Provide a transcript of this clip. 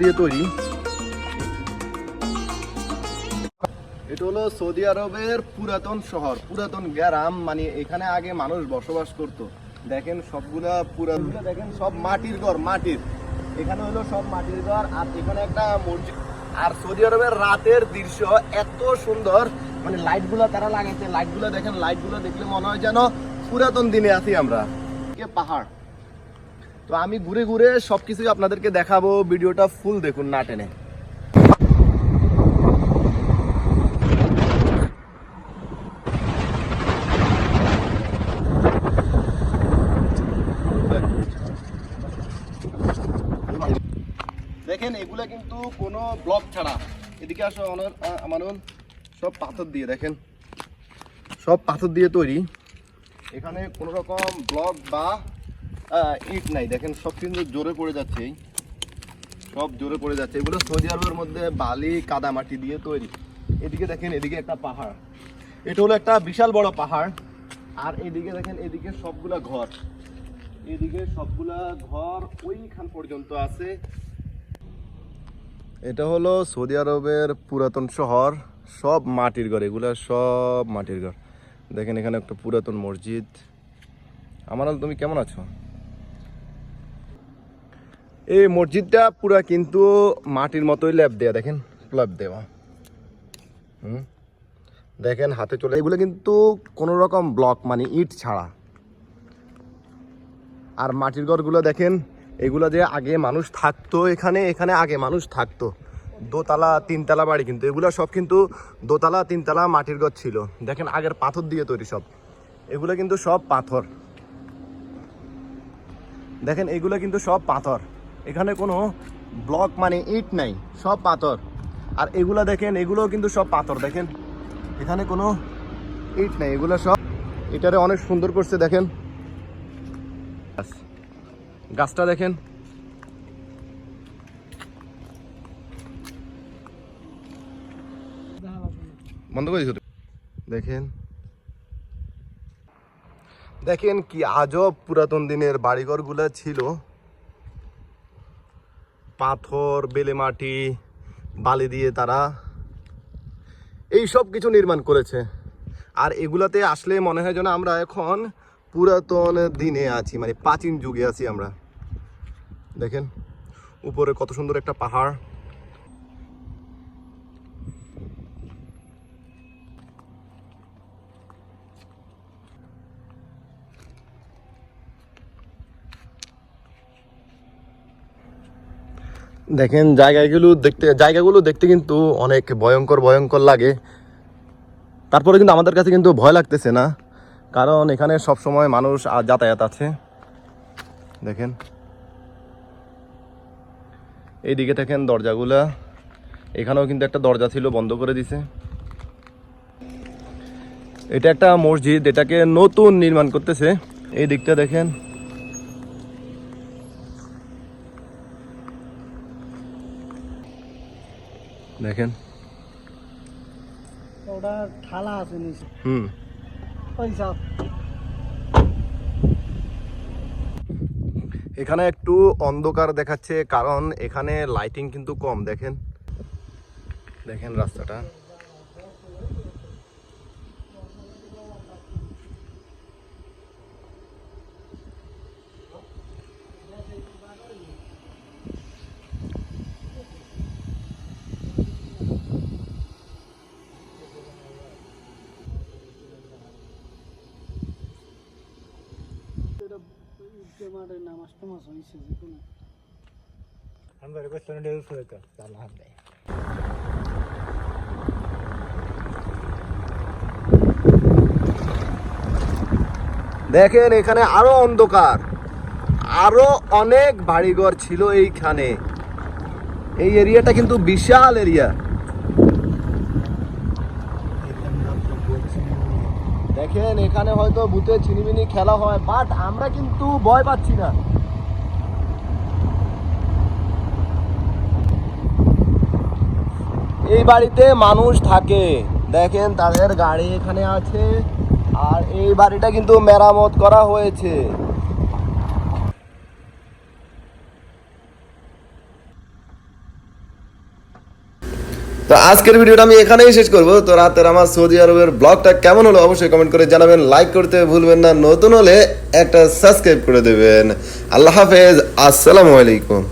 দিয়ে তৈরি। এটা হলো সৌদি আরবের পুরাতন শহর, পুরাতন গ্রাম। মানে এখানে আগে মানুষ বসবাস করত। দেখেন সবগুলা পুরাতন। দেখেন সব মাটির ঘর, মাটির। এখানে হলো সব মাটির ঘর, আর এখানে একটা মসজিদ। আর সৌদি আরবের রাতের দৃশ্য এত সুন্দর। মানে লাইটগুলো তারা লাগাইছে। লাইটগুলো দেখেন, লাইটগুলো দেখলে মনে হয় যেন পুরাতন দিনে আছি আমরা। পাহাড়। তো আমি ঘুরে ঘুরে সবকিছুই আপনাদেরকে দেখাবো, ভিডিওটা ফুল দেখুন, না টেনে। দেখেন, এগুলা কিন্তু কোনো ব্লক ছাড়া। এদিকে আসো, আমার সব পাথর দিয়ে, দেখেন। সব পাথর দিয়ে তৈরি। এখানে কোনো রকম ব্লক বা ইট নাই। দেখেন, সব কিন্তু জোরে পড়ে যাচ্ছে। সব জোরে পড়ে যাচ্ছে। এগুলো সৌদি আরবের মধ্যে বালি, কাদা মাটি দিয়ে তৈরি। এদিকে দেখেন, এদিকে একটা পাহাড়। এটা হলো একটা বিশাল বড় পাহাড়। আর এদিকে দেখেন, এদিকে সবগুলা ঘর। এদিকে সবগুলা ঘর ওইখান পর্যন্ত আছে। এটা হলো সৌদি আরবের পুরাতন শহর। সব মাটির ঘর, এগুলা সব মাটির ঘর। দেখেন, এখানে একটা পুরাতন মসজিদ। আমার তুমি কেমন আছো? এই মসজিদটা পুরা কিন্তু মাটির মতোই ল্যাব দেয়া, দেখেন? ল্যাব দেওয়া। হুম? দেখেন, হাতে চলে এগুলো কিন্তু কোনো রকম ব্লক মানে ইট ছাড়া। আর মাটির ঘরগুলো দেখেন, এগুলো যে আগে মানুষ থাকতো এখানে এখানে আগে মানুষ থাকতো। দোতলা, তিনতলা বাড়ি কিন্তু, এগুলো সব কিন্তু দোতলা, তিনতলা মাটির ঘর ছিল। দেখেন, আগের পাথর দিয়ে তৈরি সব। এগুলো কিন্তু সব পাথর। দেখেন, এগুলো কিন্তু সব পাথর। এখানে কোনো ব্লক মানে ইট নাই, সব পাথর। আর এগুলো দেখেন এগুলো কিন্তু সব পাথর, দেখেন। এখানে কোনো ইট নাই, এগুলো সব এটারে অনেক সুন্দর করছে, দেখেন। গাছটা দেখেন। বন্ধ করে দেখেন। দেখেন কি আজব পুরাতন দিনের বাড়িঘরগুলো ছিল। পাথর, বেলে মাটি, বালি দিয়ে তারা এই সব কিছু নির্মাণ করেছে। আর এগুলাতে আসলে মনে হয় যেন আমরা এখন পুরাতন দিনে আছি মানে প্রাচীন যুগে আছি আমরা। দেখেন, উপরে কত সুন্দর একটা পাহাড়। দেখেন, জায়গাগুলো দেখতে জায়গাগুলো দেখতে কিন্তু অনেক ভয়ঙ্কর ভয়ঙ্কর লাগে। তারপরে কিন্তু আমাদের কাছে কিন্তু ভয় লাগতেছে না, কারণ এখানে সব সময় মানুষ যাতায়াত আছে। দেখেন। এইদিকে দেখেন দরজাগুলা। এখানেও কিন্তু একটা দরজা ছিল, বন্ধ করে দিছে। এটা একটা মসজিদ, এটাকে নতুন নির্মাণ করতেছে। এই দিকটা দেখেন। দেখেন। ওটা থালা আছে নিচে। হুম। ওই এখানে একটু অন্ধকার দেখাচ্ছে কারণ এখানে লাইটিং কিন্তু কম দেখেন। দেখেন রাস্তাটা এটা হয়েছে যে কোনো. দেখেন এখানে আরও অন্ধকার। আরও অনেক বাড়িঘর ছিল এইখানে। এই এরিয়াটা কিন্তু বিশাল এরিয়া। দেখেন, এখানে হয়তো ভূতে চিনিমিনি খেলা হয় বাট আমরা কিন্তু ভয় পাচ্ছি না। এই বাড়িতে মানুষ থাকে। দেখেন, তাদের গাড়ি এখানে আছে, আর এই বাড়িটা কিন্তু মেরামত করা হয়েছে। তো আজকের ভিডিওটা আমি এখানেই শেষ করব। তো রাতের আমার সৌদি আরবের ব্লগটা কেমন হলো অবশ্যই কমেন্ট করে জানাবেন। লাইক করতে ভুলবেন না, নতুন হলে একটা সাবস্ক্রাইব করে দেবেন। আল্লাহ হাফেজ, আসসালামু আলাইকুম।